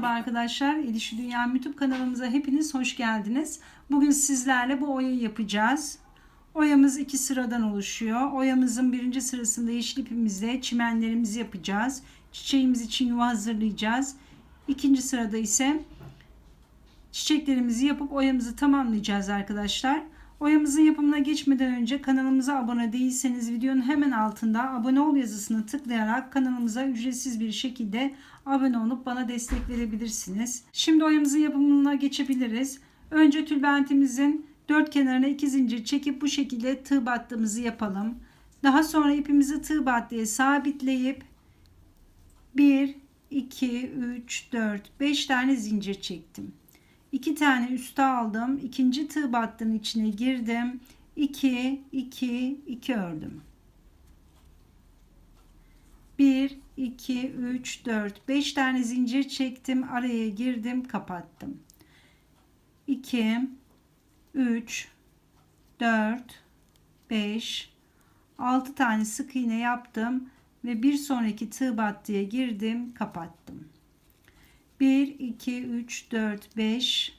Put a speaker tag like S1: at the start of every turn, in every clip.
S1: Merhaba arkadaşlar. Elişi Dünya YouTube kanalımıza hepiniz hoş geldiniz. Bugün sizlerle bu oyayı yapacağız. Oyamız iki sıradan oluşuyor. Oyamızın birinci sırasında yeşil ipimizle çimenlerimizi yapacağız. Çiçeğimiz için yuva hazırlayacağız. İkinci sırada ise çiçeklerimizi yapıp oyamızı tamamlayacağız arkadaşlar. Oyamızın yapımına geçmeden önce kanalımıza abone değilseniz videonun hemen altında abone ol yazısını tıklayarak kanalımıza ücretsiz bir şekilde abone olup bana destek verebilirsiniz. Şimdi oyamızın yapımına geçebiliriz. Önce tülbentimizin dört kenarına iki zincir çekip bu şekilde tığ battığımızı yapalım. Daha sonra ipimizi tığ battıya sabitleyip 1, 2, 3, 4, 5 tane zincir çektim. 2 tane üste aldım. ikinci tığ battının içine girdim. 2 2 2 ördüm. 1 2 3 4 5 tane zincir çektim. Araya girdim, kapattım. 2 3 4 5 6 tane sık iğne yaptım ve bir sonraki tığ battıya girdim, kapattım. 1 2 3 4 5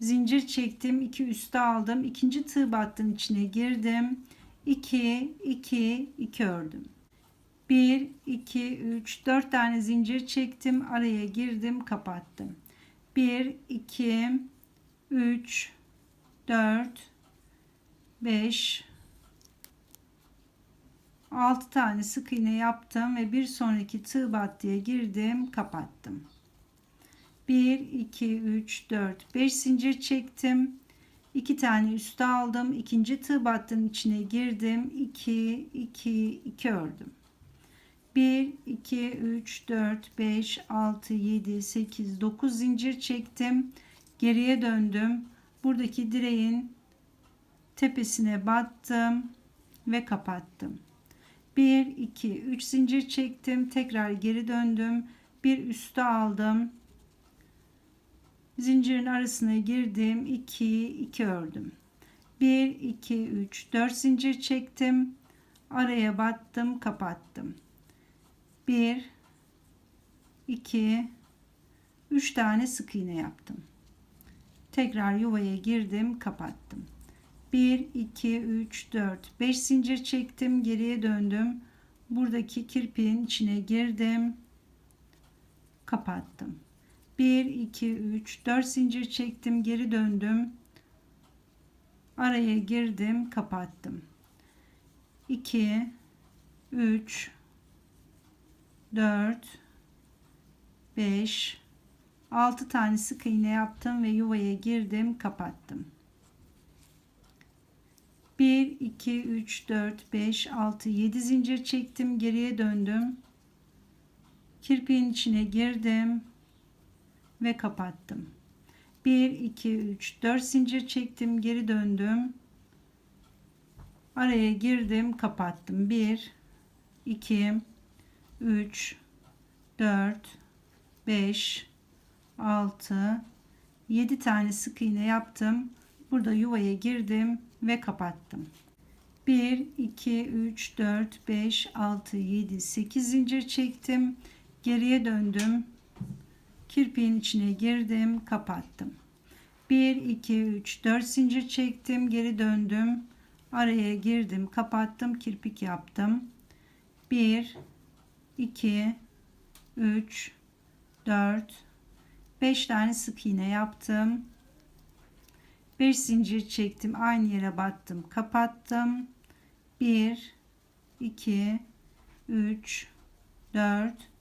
S1: zincir çektim 2 üste aldım. İkinci tığ battım içine girdim. 2 2 2 ördüm. 1 2 3 4 tane zincir çektim araya girdim kapattım. 1 2 3 4 5 6 tane sık iğne yaptım ve bir sonraki tığ battıya girdim kapattım 1 2 3 4 5 zincir çektim. 2 tane üste aldım. İkinci tığ battının içine girdim. 2 2 2 ördüm. 1 2 3 4 5 6 7 8 9 zincir çektim. Geriye döndüm. Buradaki direğin tepesine battım ve kapattım. 1 2 3 zincir çektim. Tekrar geri döndüm. Bir üste aldım zincirin arasına girdim 2 2 ördüm. 1 2 3 4 zincir çektim. Araya battım kapattım. 1 2 3 tane sık iğne yaptım. Tekrar yuvaya girdim kapattım. 1 2 3 4 5 zincir çektim geriye döndüm. Buradaki kirpiğin içine girdim kapattım 1 2 3 4 zincir çektim geri döndüm. Araya girdim kapattım. 2 3 4 5 6 tane sık iğne yaptım ve yuvaya girdim kapattım. 1 2 3 4 5 6 7 zincir çektim geriye döndüm. Kirpiğin içine girdim ve kapattım. 1 2 3 4 zincir çektim, geri döndüm. Araya girdim, kapattım. 1 2 3 4 5 6 7 tane sık iğne yaptım. Burada yuvaya girdim ve kapattım. 1 2 3 4 5 6 7 8 zincir çektim. Geriye döndüm kirpiğin içine girdim kapattım. 1 2 3 4 zincir çektim geri döndüm. Araya girdim kapattım kirpik yaptım. 1 2 3 4 5 tane sık iğne yaptım. 5 zincir çektim aynı yere battım kapattım. 1 2 3 4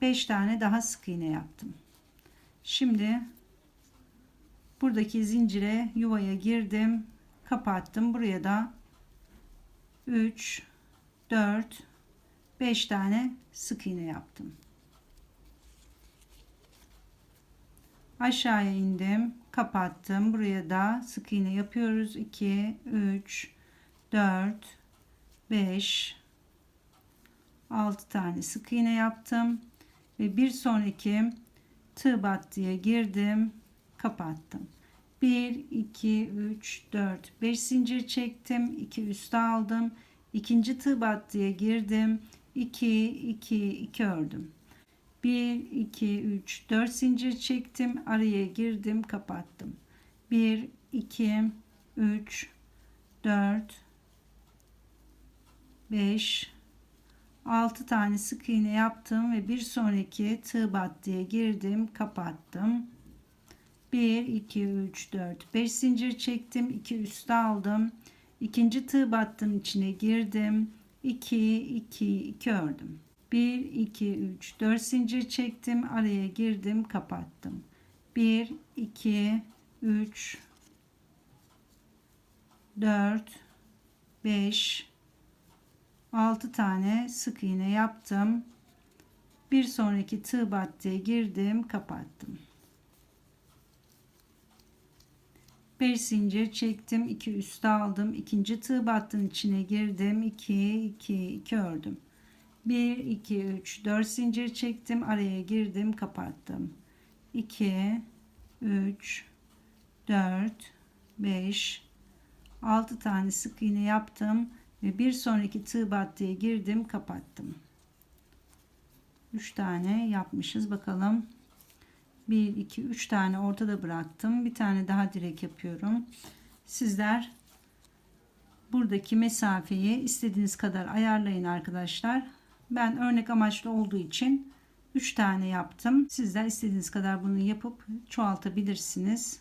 S1: 5 tane daha sık iğne yaptım. Şimdi buradaki zincire yuvaya girdim. Kapattım. Buraya da 3 4 5 tane sık iğne yaptım. Aşağıya indim. Kapattım. Buraya da sık iğne yapıyoruz. 2 3 4 5 6 tane sık iğne yaptım ve bir sonraki tığ battıya girdim kapattım. 1 2 3 4 5 zincir çektim 2 üste aldım. İkinci tığ battıya girdim 2 2 2 ördüm. 1 2 3 4 zincir çektim araya girdim kapattım. 1 2 3 4 5 6 tane sık iğne yaptım ve bir sonraki tığ battıya girdim kapattım. 1 2 3 4 5 zincir çektim 2 üste aldım. İkinci tığ battının içine girdim. 2 2 2 ördüm. 1 2 3 4 zincir çektim araya girdim kapattım. 1 2 3 4 5 6 tane sık iğne yaptım. Bir sonraki tığ battıya girdim kapattım. 5 zincir çektim 2 üste aldım. İkinci tığ battının içine girdim. 2 2 2 ördüm. 1 2 3 4 zincir çektim. Araya girdim kapattım. 2 3 4 5 6 tane sık iğne yaptım ve bir sonraki tığ battıya girdim kapattım. 3 tane yapmışız bakalım. 1 2 3 tane ortada bıraktım. Bir tane daha direk yapıyorum. Sizler buradaki mesafeyi istediğiniz kadar ayarlayın arkadaşlar. Ben örnek amaçlı olduğu için 3 tane yaptım. Sizler istediğiniz kadar bunu yapıp çoğaltabilirsiniz.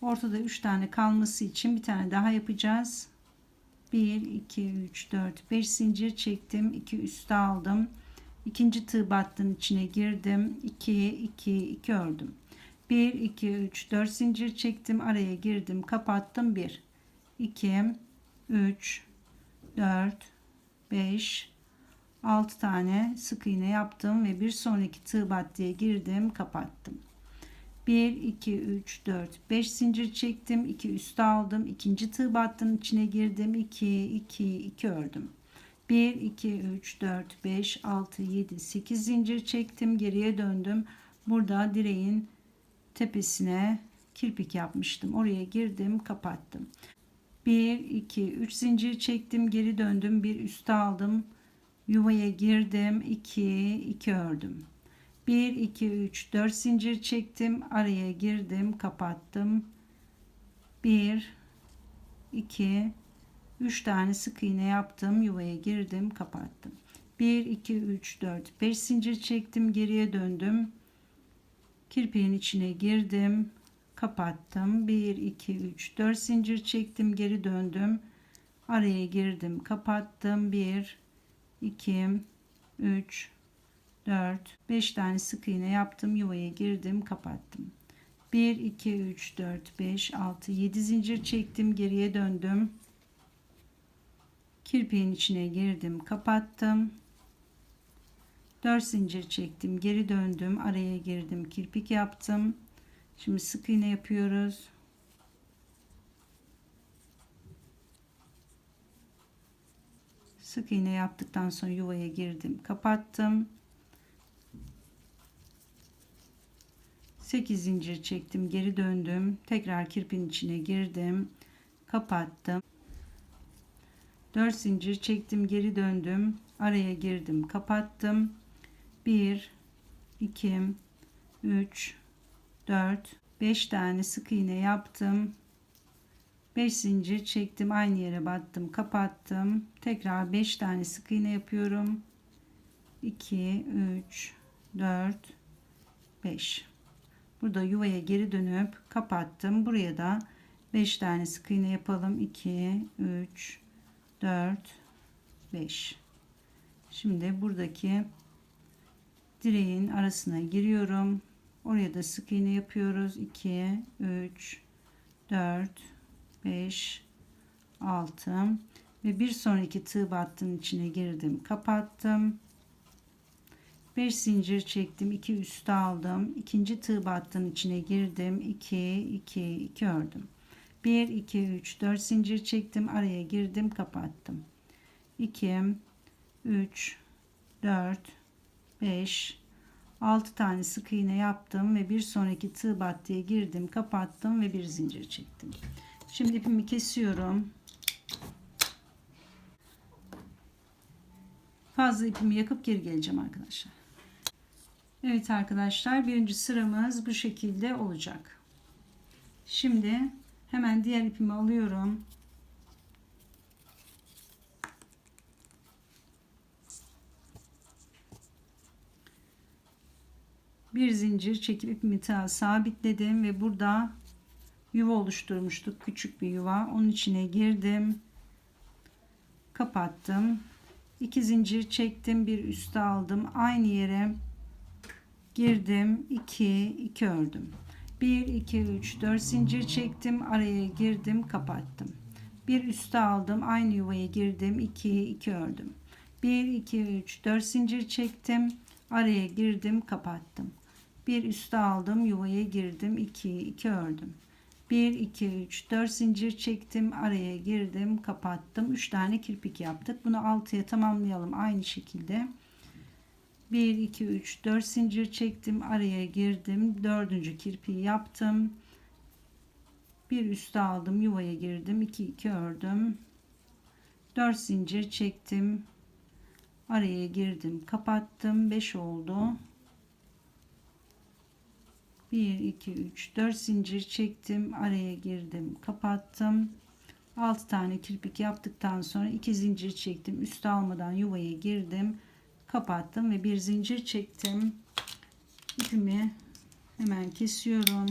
S1: Ortada 3 tane kalması için bir tane daha yapacağız 1 2 3 4 5 zincir çektim. 2 üste aldım. İkinci tığ battının içine girdim. 2 2 2 ördüm. 1 2 3 4 zincir çektim. Araya girdim. Kapattım. 1 2 3 4 5 6 tane sık iğne yaptım ve bir sonraki tığ battıya girdim. Kapattım 1 2 3 4 5 zincir çektim 2 üste aldım ikinci tığ battının içine girdim 2 2 2 ördüm. 1 2 3 4 5 6 7 8 zincir çektim geriye döndüm. Burada direğin tepesine kirpik yapmıştım. Oraya girdim kapattım. 1 2 3 zincir çektim geri döndüm bir üste aldım. Yuvaya girdim 2 2 ördüm 1 2 3 4 zincir çektim. Araya girdim kapattım. 1 2 3 tane sık iğne yaptım yuvaya girdim kapattım. 1 2 3 4 5 zincir çektim geriye döndüm. Kirpiğin içine girdim kapattım. 1 2 3 4 zincir çektim geri döndüm. Araya girdim kapattım. 1 2 3 4 5 tane sık iğne yaptım yuvaya girdim kapattım. 1 2 3 4 5 6 7 zincir çektim geriye döndüm. Kirpiğin içine girdim kapattım. 4 zincir çektim geri döndüm araya girdim kirpik yaptım. Şimdi sık iğne yapıyoruz. Sık iğne yaptıktan sonra yuvaya girdim kapattım 8 zincir çektim geri döndüm. Tekrar kirpin içine girdim kapattım. 4 zincir çektim geri döndüm. Araya girdim kapattım. 1 2 3 4 5 tane sık iğne yaptım. 5 zincir çektim aynı yere battım kapattım. Tekrar 5 tane sık iğne yapıyorum. 2 3 4 5 burada yuvaya geri dönüp kapattım. Buraya da 5 tane sık iğne yapalım. 2 3 4 5 şimdi buradaki direğin arasına giriyorum. Oraya da sık iğne yapıyoruz. 2 3 4 5 6 ve bir sonraki tığ battının içine girdim. Kapattım 5 zincir çektim 2 üstü aldım ikinci tığ battının içine girdim 2 2 2 ördüm. 1 2 3 4 zincir çektim araya girdim kapattım. 2 3 4 5 6 tane sık iğne yaptım ve bir sonraki tığ battıya girdim kapattım ve bir zincir çektim. Şimdi ipimi kesiyorum. Fazla ipimi yakıp geri geleceğim arkadaşlar Evet arkadaşlar birinci sıramız bu şekilde olacak. Şimdi hemen diğer ipimi alıyorum. Bir zincir çekip ipimi ta sabitledim ve burada yuva oluşturmuştuk. Küçük bir yuva. Onun içine girdim. Kapattım. İki zincir çektim. Bir üste aldım. Aynı yere girdim 2 2 ördüm. 1 2 3 4 zincir çektim araya girdim kapattım. Bir üste aldım aynı yuvaya girdim 2 2 ördüm. 1 2 3 4 zincir çektim araya girdim kapattım. Bir üste aldım yuvaya girdim 2 2 ördüm. 1 2 3 4 zincir çektim araya girdim kapattım. 3 tane kirpik yaptık. Bunu 6'ya tamamlayalım aynı şekilde 1 2 3 4 zincir çektim araya girdim dördüncü kirpiği yaptım. Bir üste aldım yuvaya girdim 2 2 ördüm. 4 zincir çektim araya girdim kapattım 5 oldu. 1 2 3 4 zincir çektim araya girdim kapattım. 6 tane kirpik yaptıktan sonra 2 zincir çektim üste almadan yuvaya girdim kapattım ve bir zincir çektim. İpimi hemen kesiyorum.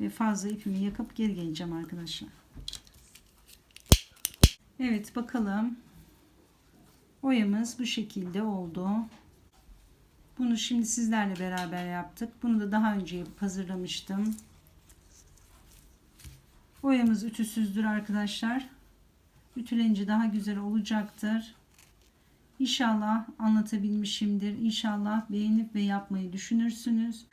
S1: Ve fazla ipimi yakıp geri geleceğim arkadaşlar. Evet bakalım. Oyamız bu şekilde oldu. Bunu şimdi sizlerle beraber yaptık. Bunu da daha önce hazırlamıştım. Oyamız ütüsüzdür arkadaşlar. Ütülenince daha güzel olacaktır İnşallah anlatabilmişimdir. İnşallah beğenip ve yapmayı düşünürsünüz.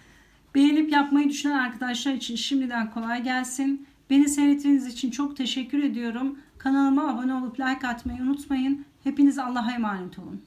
S1: Beğenip yapmayı düşünen arkadaşlar için şimdiden kolay gelsin. Beni seyrettiğiniz için çok teşekkür ediyorum. Kanalıma abone olup like atmayı unutmayın. Hepiniz Allah'a emanet olun.